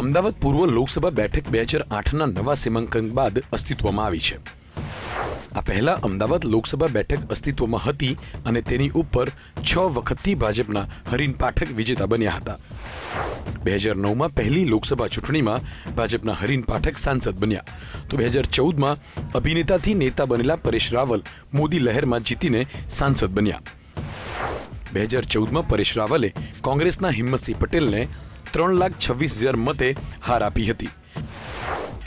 અમદાવાદ પૂર્વ લોકસભા બેઠક બે હજાર આઠના નવા સીમાંકન બાદ અસ્તિત્વમાં આવી છે. આ પહેલા અમદાવાદ લોકસભા બેઠક અસ્તિત્વમાં હતી અને તેની ઉપર છ વખતથી ભાજપના હરીન પાઠક વિજેતા બન્યા હતા. બે હજાર નવમાં પહેલી લોકસભા ચૂંટણીમાં ભાજપના હરીન પાઠક સાંસદ બન્યા. તો બે હજાર ચૌદમાં અભિનેતાથી નેતા બનેલા પરેશ રાવલ મોદી લહેરમાં જીતીને સાંસદ બન્યા. બે હજાર ચૌદમાં પરેશ રાવલે કોંગ્રેસના હિંમતસિંહ પટેલને ત્રણ લાખ છવ્વીસ હજાર મતે હાર આપી હતી.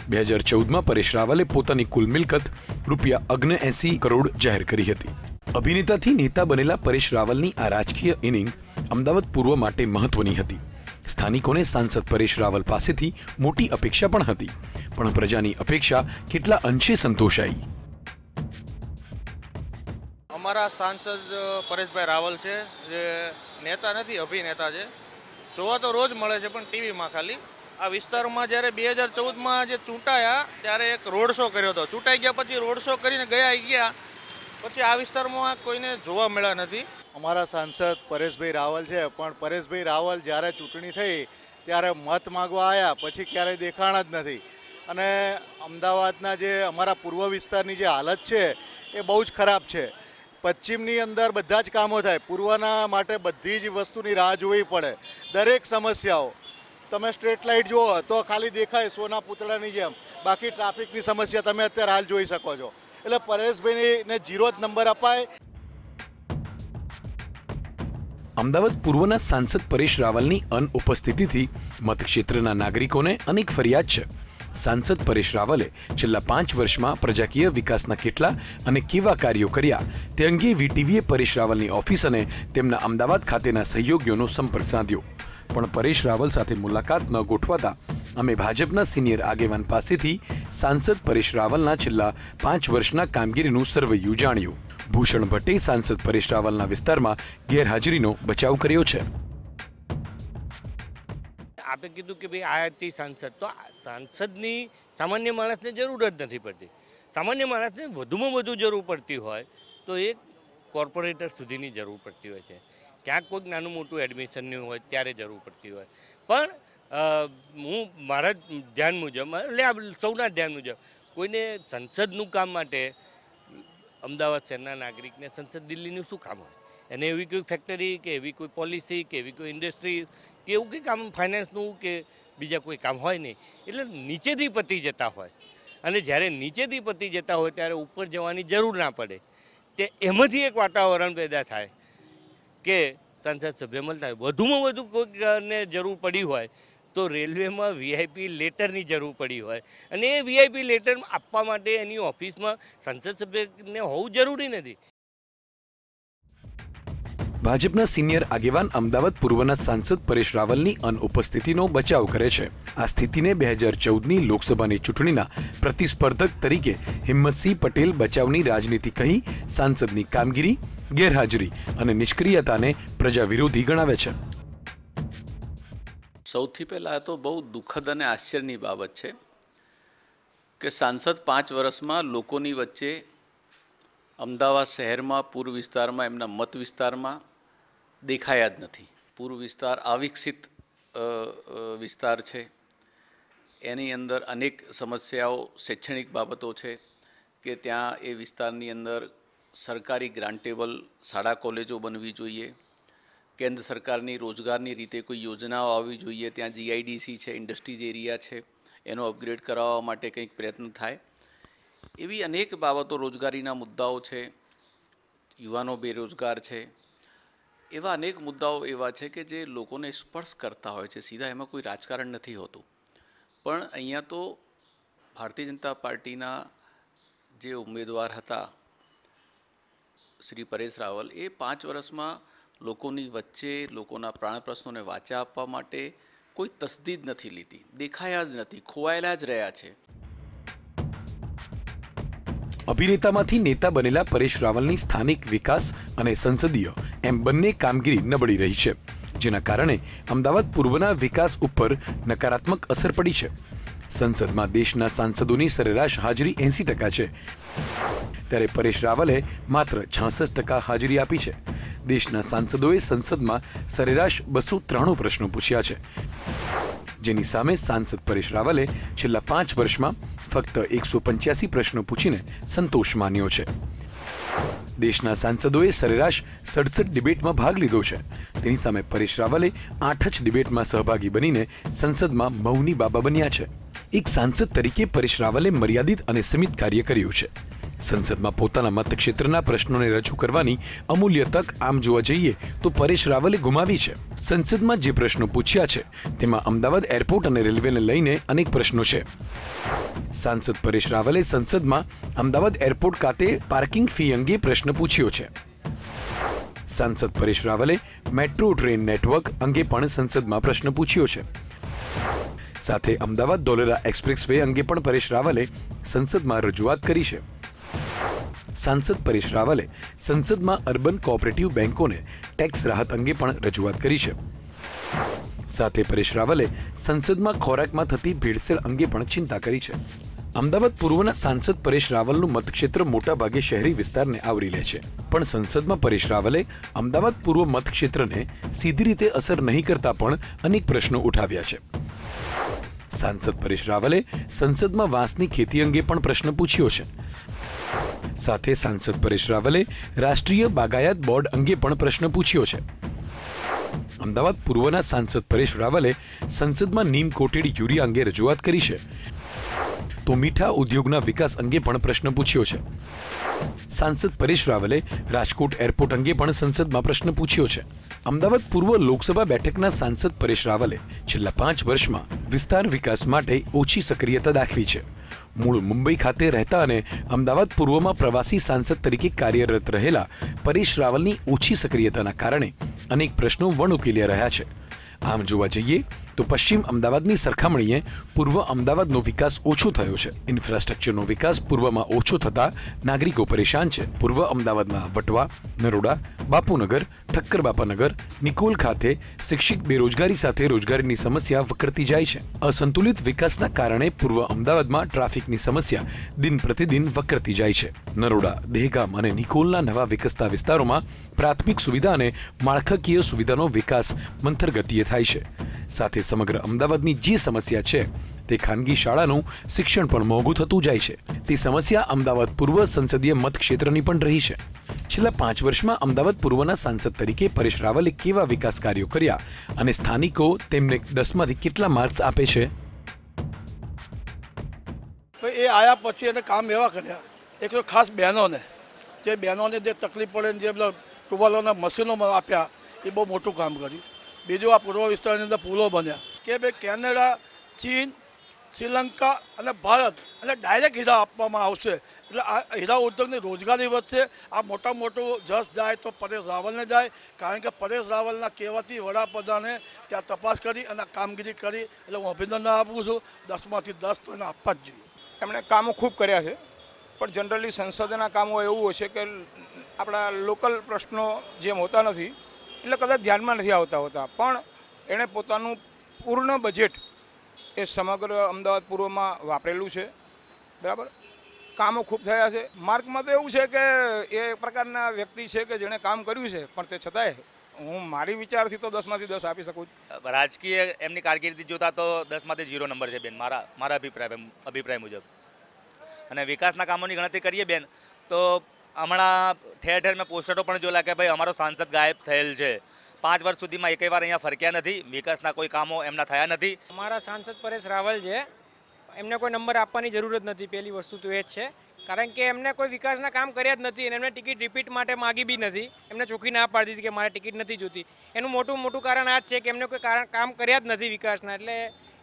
બે હજાર ચૌદમાં પરેશ રાવલે પોતાની કુલ મિલકત રૂપિયા અગ્ન એસી કરોડ જાહેર કરી હતી. અભિનેતાથી નેતા બનેલા પરેશ રાવલની આ રાજકીય ઇનિંગ અમદાવાદ પૂર્વ માટે મહત્વની હતી. સ્થાનિકોને સાંસદ પરેશ રાવલ પાસેથી મોટી અપેક્ષા પણ હતી, પણ પ્રજાની અપેક્ષા કેટલા અંશે સંતોષાઈ? અમારા સાંસદ પરેશભાઈ રાવલ છે, જે નેતા નથી, અભિનેતા છે. જોવા તો રોજ મળે છે, પણ ટીવીમાં ખાલી. આ વિસ્તારમાં જ્યારે બે હજાર ચૌદમાં જે ચૂંટાયા, ત્યારે એક રોડ શો કર્યો હતો. ચૂંટાઈ ગયા પછી રોડ શો કરીને ગયા ગયા. પછી આ વિસ્તારમાં કોઈને જોવા મળ્યા નથી. અમારા સાંસદ પરેશભાઈ રાવલ છે, પણ પરેશભાઈ રાવલ જ્યારે ચૂંટણી થઈ, ત્યારે મત માગવા આવ્યા પછી ક્યારેય દેખાણા જ નથી. અને અમદાવાદના જે અમારા પૂર્વ વિસ્તારની જે હાલત છે, એ બહુ જ ખરાબ છે. પશ્ચિમની અંદર બધા જ કામો થાય. પૂર્વના માટે બધી જ વસ્તુની રાહ જોવી પડે. દરેક સમસ્યાઓ. તમે સ્ટ્રીટ લાઇટ જુઓ, તો ખાલી દેખાય સોના પૂતળાની જેમ. બાકી ટ્રાફિકની સમસ્યા તમે અત્યારે હાલ જોઈ શકો છો. એટલે પરેશભાઈને જીરો જ નંબર અપાય. અમદાવાદ પૂર્વના સાંસદ પરેશ રાવલની અનુપસ્થિતિથી મતક્ષેત્રના નાગરિકોને અનેક ફરિયાદ છે. સાંસદ પરેશ રાવલે છેલ્લા પાંચ વર્ષમાં પ્રજાકીય વિકાસના કેટલા અને કેવા કાર્યો કર્યા તે અંગે વીટીવીએ પરેશ રાવલની ઓફિસ અને તેમના અમદાવાદ ખાતેના સહયોગીઓનો સંપર્ક સાધ્યો. પણ પરેશ રાવલ સાથે મુલાકાત ન ગોઠવાતા અમે ભાજપના સિનિયર આગેવાન પાસેથી સાંસદ પરેશ રાવલના છેલ્લા પાંચ વર્ષના કામગીરીનું સર્વૈયું જાણ્યું. ભૂષણ ભટ્ટે સાંસદ પરેશ રાવલના વિસ્તારમાં ગેરહાજરીનો બચાવ કર્યો છે. આપે કીધું કે ભાઈ આયાતી સાંસદ. તો આ સાંસદની સામાન્ય માણસને જરૂર જ નથી પડતી. સામાન્ય માણસને વધુમાં વધુ જરૂર પડતી હોય તો એ કોર્પોરેટર સુધીની જરૂર પડતી હોય છે. ક્યાંક કોઈક નાનું મોટું એડમિશનની હોય ત્યારે જરૂર પડતી હોય. પણ હું, મારા ધ્યાન મુજબ, એટલે આ સૌના ધ્યાન મુજબ, કોઈને સંસદનું કામ માટે અમદાવાદ શહેરના નાગરિકને સંસદ દિલ્હીનું શું કામ હોય? એને એવી કોઈ ફેક્ટરી કે એવી કોઈ પોલિસી કે એવી કોઈ ઇન્ડસ્ટ્રી કે એવું કંઈ કામ ફાઇનાન્સનું કે બીજા કોઈ કામ હોય નહીં. એટલે નીચેથી પતી જતા હોય. અને જ્યારે નીચેથી પતી જતા હોય ત્યારે ઉપર જવાની જરૂર ના પડે. તે એમાંથી એક વાતાવરણ પેદા થાય કે સંસદ સભ્ય મળતા હોય. વધુમાં વધુ કોઈકને જરૂર પડી હોય તો રેલવેમાં વીઆઈપી લેટરની જરૂર પડી હોય. અને એ વીઆઈપી લેટર આપવા માટે એની ઓફિસમાં સંસદ સભ્યને હોવું જરૂરી નથી. ભાજપના સિનિયર આગેવાન અમદાવાદ પૂર્વના સાંસદ પરેશ રાવલની અનુપસ્થિતિનો બચાવ કરે છે. આ સ્થિતિને બે હજાર ચૌદની લોકસભાની ચૂંટણીના પ્રતિસ્પર્ધક તરીકે હિંમતસિંહ પટેલ બચાવની રાજનીતિ કહી સાંસદની કામગીરી, ગેરહાજરી અને નિષ્ક્રિયતાને પ્રજા વિરોધી ગણાવે છે. સૌથી પહેલાં તો બહુ દુઃખદ અને આશ્ચર્યની બાબત છે કે સાંસદ પાંચ વર્ષમાં લોકોની વચ્ચે અમદાવાદ શહેરમાં પૂર્વ વિસ્તારમાં, એમના મત વિસ્તારમાં દેખાયા જ નથી. પૂર્વ વિસ્તાર અવિકસિત વિસ્તાર છે. એની અંદર અનેક સમસ્યાઓ, શૈક્ષણિક બાબતો છે કે ત્યાં એ વિસ્તારની અંદર સરકારી ગ્રાન્ટેબલ શાળા, કોલેજો બનવી જોઈએ. કેન્દ્ર સરકારની રોજગારની રીતે કોઈ યોજનાઓ આવવી જોઈએ. ત્યાં જીઆઈડીસી છે, ઇન્ડસ્ટ્રીઝ એરિયા છે. એનો અપગ્રેડ કરાવવા માટે કંઈક પ્રયત્ન થાય. એવી અનેક બાબતો રોજગારીના મુદ્દાઓ છે. યુવાનો બેરોજગાર છે. એવા અનેક મુદ્દાઓ એવા છે કે જે લોકોને સ્પર્શ કરતા હોય છે. સીધા એમાં કોઈ રાજકારણ નથી હોતું. પણ અહીંયા તો ભારતીય જનતા પાર્ટીના જે ઉમેદવાર હતા, શ્રી પરેશ રાવલ, એ પાંચ વર્ષમાં લોકોની વચ્ચે લોકોના પ્રાણ પ્રશ્નોને વાચા આપવા માટે કોઈ તસદીદ નથી લીધી. દેખાયા જ નથી, ખોવાયેલા જ રહ્યા છે. અભિનેતામાંથી નેતા બનેલા પરેશ રાવલની સ્થાનિક વિકાસ અને સંસદીય એમ બંને કામગીરી નબળી રહી છે, જેના કારણે અમદાવાદ પૂર્વના વિકાસ ઉપર નકારાત્મક અસર પડી છે. સંસદમાં દેશના સાંસદોની સરેરાશ હાજરી એંસી ટકા છે. ત્યારે પરેશ રાવલે માત્ર છાસઠ ટકા હાજરી આપી છે. દેશના સાંસદોએ સંસદમાં સરેરાશ બસો ત્રાણું પ્રશ્નો પૂછ્યા છે. જેની સામે સાંસદ પરેશ રાવલે છેલ્લા પાંચ વર્ષમાં ફક્ત એકસો પંચ્યાસી પ્રશ્નો પૂછીને સંતોષ માન્યો છે. દેશના સાંસદોએ સરેરાશ સડસઠ ડિબેટમાં ભાગ લીધો છે. તેની સામે પરેશ રાવલે આઠ જ ડિબેટમાં સહભાગી બનીને સંસદમાં મૌની બાબા બન્યા છે. એક સાંસદ તરીકે પરેશ રાવલે મર્યાદિત અને સીમિત કાર્ય કર્યું છે. સંસદમાં પોતાના મતક્ષેત્રના પ્રશ્નોને રજૂ કરવાની અમૂલ્ય તક આમ જોવા જઈએ તો પરેશ રાવલે ગુમાવી છે. સંસદમાં જે પ્રશ્નો પૂછ્યા છે, તેમાં અમદાવાદ એરપોર્ટ અને રેલવેને લઈને અનેક પ્રશ્નો છે. સાંસદ પરેશ રાવલે સંસદમાં અમદાવાદ એરપોર્ટ ખાતે પાર્કિંગ ફી અંગે પ્રશ્ન પૂછ્યો છે. સાંસદ પરેશ રાવલે મેટ્રો ટ્રેન નેટવર્ક અંગે પણ સંસદમાં પ્રશ્ન પૂછ્યો છે. સાથે અમદાવાદ ધોલેરા એક્સપ્રેસ વે અંગે પણ પરેશ રાવલે સંસદમાં રજૂઆત કરી છે. સાંસદ પરેશ રાવલે સંસદમાં અર્બન કોઓપરેટિવ બેન્કોને ટેક્સ રાહત અંગે પણ રજૂઆત કરી છે. સાથે પરેશ રાવલે સંસદમાં ખોરાકમાં થતી ભેળસેળ અંગે પણ ચિંતા કરી છે. અમદાવાદ પૂર્વના સાંસદ પરેશ રાવલનું મતક્ષેત્ર મોટાભાગે શહેરી વિસ્તારને આવરી લે છે. પણ સંસદમાં પરેશ રાવલે અમદાવાદ પૂર્વ મતક્ષેત્રને સીધી રીતે અસર નહીં કરતા પણ અનેક પ્રશ્નો ઉઠાવ્યા છે. સાંસદ પરેશ રાવલે સંસદમાં વાંસની ખેતી અંગે પણ પ્રશ્ન પૂછ્યો છે. સાથે સાંસદ પરેશ રાવલે રાષ્ટ્રીય બાગાયત બોર્ડ અંગે પણ પ્રશ્ન પૂછ્યો છે. અમદાવાદ પૂર્વના સાંસદ પરેશ રાવલે સંસદમાં નીમ કોટેડ યુરિયા અંગે રજૂઆત કરી છે. તો મીઠા ઉદ્યોગના વિકાસ અંગે પણ પ્રશ્ન પૂછ્યો છે. સાંસદ પરેશ રાવલે રાજકોટ એરપોર્ટ અંગે પણ સંસદમાં પ્રશ્ન પૂછ્યો છે. અમદાવાદ પૂર્વ લોકસભા બેઠકના સાંસદ પરેશ રાવલે છેલ્લા પાંચ વર્ષમાં વિસ્તાર વિકાસ માટે ઓછી સક્રિયતા દાખવી છે. મૂળ મુંબઈ ખાતે રહેતા અને અમદાવાદ પૂર્વમાં પ્રવાસી સાંસદ તરીકે કાર્યરત રહેલા પરેશ રાવલની ઓછી સક્રિયતાના કારણે અનેક પ્રશ્નો વણઉકેલ્યા રહ્યા છે. આમ જોવા જઈએ તો પશ્ચિમ અમદાવાદની સરખામણીએ પૂર્વ અમદાવાદનો વિકાસ ઓછો થયો છે. ઇન્ફ્રાસ્ટ્રક્ચરનો વિકાસ પૂર્વમાં ઓછો થતા નાગરિકો પરેશાન છે. પૂર્વ અમદાવાદમાં વટવા, નરોડા, બાપુનગર ઠક્કર બાપાનગર નિકોલ ખાતે શિક્ષિત બેરોજગારી સાથે રોજગારીની સમસ્યા વકરતી જાય છે. અસંતુલિત વિકાસના કારણે પૂર્વ અમદાવાદમાં ટ્રાફિકની સમસ્યા દિન પ્રતિદિન વકરતી જાય છે. નરોડા, દહેગામ અને નિકોલના નવા વિકસતા વિસ્તારોમાં પ્રાથમિક સુવિધા અને માળખાકીય સુવિધાનો વિકાસ મંથર ગતિએ થાય છે. સાથે સમગ્ર અમદાવાદની જે સમસ્યા છે તે ખાનગી શાળાનું શિક્ષણ પણ મોંઘું થતું જાય છે. તે સમસ્યા અમદાવાદ પૂર્વ સંસદીય મતક્ષેત્રની પણ રહી છે. છેલ્લા પાંચ વર્ષમાં અમદાવાદ પૂર્વના સાંસદ તરીકે પરેશ રાવલે કેવા વિકાસ કાર્યો કર્યા અને સ્થાનિકો તેમને દસમાંથી કેટલા માર્ક્સ આપે છે? એ આયા પછી એને કામ એવા કર્યા. એક તો ખાસ બહેનોને. જે બહેનોને જે તકલીફ પડે જે ટુવાલોના મશીનો આપ્યા, એ બહુ મોટું કામ કર્યું. બીજું આ પૂર્વ વિસ્તારની અંદર પુલો બન્યા કે ભાઈ કેનેડા, ચીન, શ્રીલંકા અને ભારત એટલે ડાયરેક્ટ હીરા આપવામાં આવશે. એટલે આ હીરા ઉદ્યોગની રોજગારી વધશે આ મોટા મોટું જસ જાય તો પરેશ રાવલને જાય. કારણ કે પરેશ રાવલના કહેવાથી વડાપ્રધાને ત્યાં તપાસ કરી અને કામગીરી કરી. એટલે હું અભિનંદન આપું છું. દસમાંથી દસ તો એને આપવા જ જોઈએ. એમણે કામો ખૂબ કર્યા છે. પણ જનરલી સંસદના કામો એવું હોય છે કે આપણા લોકલ પ્રશ્નો જેમ હોતા નથી એટલે કદાચ ધ્યાનમાં નથી આવતા હોતા. પણ એણે પોતાનું પૂર્ણ બજેટ એ સમગ્ર અમદાવાદ પૂર્વમાં વાપરેલું છે. બરાબર? કામો ખૂબ થયા છે. માર્કમાં તો એવું છે કે એ પ્રકારના વ્યક્તિ છે કે જેણે કામ કર્યું છે, પણ તે છતાંય હું મારી વિચારથી તો દસમાંથી દસ આપી શકું રાજકીય એમની કારકિર્દી જોતા તો દસમાંથી ઝીરો નંબર છે બેન, મારા મારા અભિપ્રાય અભિપ્રાય મુજબ. અને વિકાસના કામોની ગણતરી કરીએ બેન, તો હમણાં ઠેર ઠેર મેં પોસ્ટરો પણ જોયેલા કે ભાઈ અમારો સાંસદ ગાયબ થયેલ છે. પાંચ વર્ષ સુધીમાં એકે વાર અહીંયા ફરક્યા નથી. વિકાસના કોઈ કામો એમના થયા નથી. અમારા સાંસદ પરેશ રાવલ છે. એમને કોઈ નંબર આપવાની જરૂર જ નથી. પહેલી વસ્તુ તો એ જ છે. કારણ કે એમને કોઈ વિકાસના કામ કર્યા જ નથી અને એમને ટિકિટ રિપીટ માટે માગી બી નથી. એમને ચોખ્ખી ના પાડી દીધી કે મારે ટિકિટ નથી જોતી એનું મોટું મોટું કારણ આ જ છે કે એમને કોઈ કારણ કામ કર્યા જ નથી વિકાસના. એટલે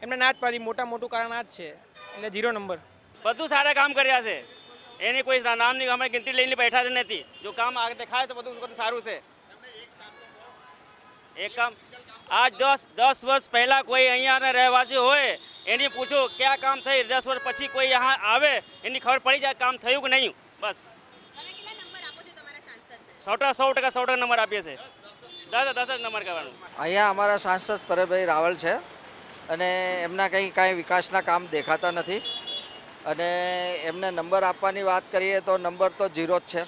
એમને ના જ પાડી. મોટા મોટું કારણ આ જ છે. એટલે ઝીરો નંબર. બધું સારા કામ કર્યા છે. એની કોઈ નામની અમે ગિનતી લઈને બેઠા જ નથી. જો કામ આ દેખાય તો બધું સારું છે. એક કામ આજ દસ દસ વર્ષ પહેલાં કોઈ અહીંયાના રહેવાસી હોય એની પૂછો ક્યાં કામ થઈ દસ વર્ષ પછી કોઈ અહીંયા આવે એની ખબર પડી જાય કામ થયું કે નહીં. બસ. સો ટકા સો ટકા સો ટકા નંબર આપીએ છીએ. દસ દસ જ નંબર કહેવાનું અહીંયા અમારા સાંસદ પરેભાઈ રાવલ છે અને એમના કંઈ કાંઈ વિકાસના કામ દેખાતા નથી. અને એમને નંબર આપવાની વાત કરીએ તો નંબર તો ઝીરો જ છે.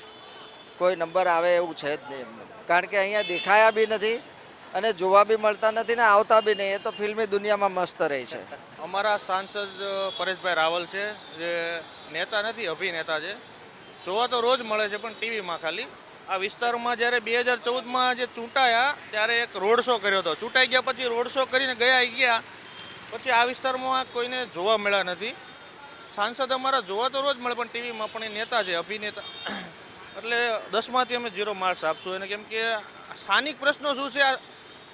કોઈ નંબર આવે એવું છે જ નહીં એમને. કારણ કે અહીંયા દેખાયા બી નથી અને જોવા બી મળતા નથી ને આવતા બી નહીં. એ તો ફિલ્મી દુનિયામાં મસ્ત રહી છે. અમારા સાંસદ, પરેશભાઈ રાવલ છે, જે નેતા નથી, અભિનેતા છે. જોવા તો રોજ મળે છે, પણ ટીવીમાં ખાલી. આ વિસ્તારમાં જ્યારે બે હજાર ચૌદમાં જે ચૂંટાયા, ત્યારે એક રોડ શો કર્યો હતો. ચૂંટાઈ ગયા પછી રોડ શો કરીને ગયા ગયા. પછી આ વિસ્તારમાં કોઈને જોવા મળ્યા નથી. સાંસદ અમારા જોવા તો રોજ મળે, પણ ટીવીમાં પણ એ નેતા છે, અભિનેતા. એટલે દસમાંથી અમે ઝીરો માર્ક્સ આપશું. એને કેમ કે સ્થાનિક પ્રશ્નો શું છે?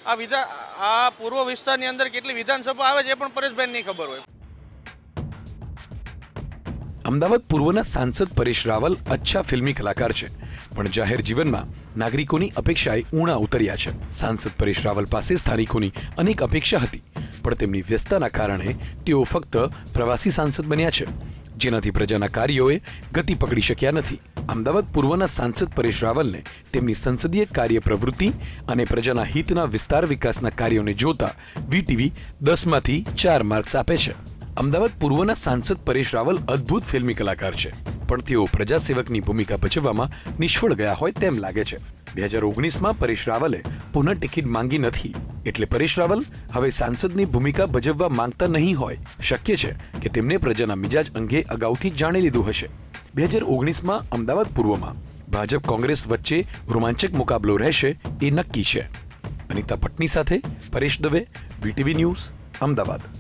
આ વિધા આ પૂર્વ વિસ્તારની અંદર કેટલી વિધાનસભા આવે છે એ પણ પરેશભાઈ નહીં ખબર હોય. અમદાવાદ પૂર્વના સાંસદ પરેશ રાવલ અચ્છા ફિલ્મી કલાકાર છે, પણ જાહેર જીવનમાં નાગરિકોની અપેક્ષાએ ઊણા ઉતર્યા છે. સાંસદ પરેશ રાવલ પાસે સ્થાનિકોની અનેક અપેક્ષા હતી. પણ તેમની વ્યસ્તતાના કારણે તેઓ ફક્ત પ્રવાસી સાંસદ બન્યા છે, જેનાથી પ્રજાના કાર્યોએ ગતિ પકડી શક્યા નથી. અમદાવાદ પૂર્વના સાંસદ પરેશ રાવલને તેમની સંસદીય કાર્ય પ્રવૃત્તિ અને પ્રજાના હિતના વિસ્તાર વિકાસના કાર્યોને જોતા વીટીવી દસમાંથી ચાર માર્ક્સ આપે છે. અમદાવાદ પૂર્વના સાંસદ પરેશ રાવલ અદ્ભુત ફિલ્મી કલાકાર છે. પણ તેઓ પ્રજાસેવકની ભૂમિકા ભજવવામાં નિષ્ફળ ગયા હોય તેમ લાગે છે. બે હજાર ઓગણીસમાં પરેશ રાવલે પુનઃ ટિકિટ માંગી નથી. એટલે પરેશ રાવલ હવે સાંસદની ભૂમિકા ભજવવા માંગતા નહીં હોય. શક્ય છે કે તેમને પ્રજાના મિજાજ અંગે અગાઉથી જાણી લીધું હશે. બે હજાર ઓગણીસમાં અમદાવાદ પૂર્વમાં ભાજપ કોંગ્રેસ વચ્ચે રોમાંચક મુકાબલો રહેશે એ નક્કી છે. અનિતા ભટ્ટની સાથે પરેશ દવે, વીટીવી ન્યૂઝ, અમદાવાદ.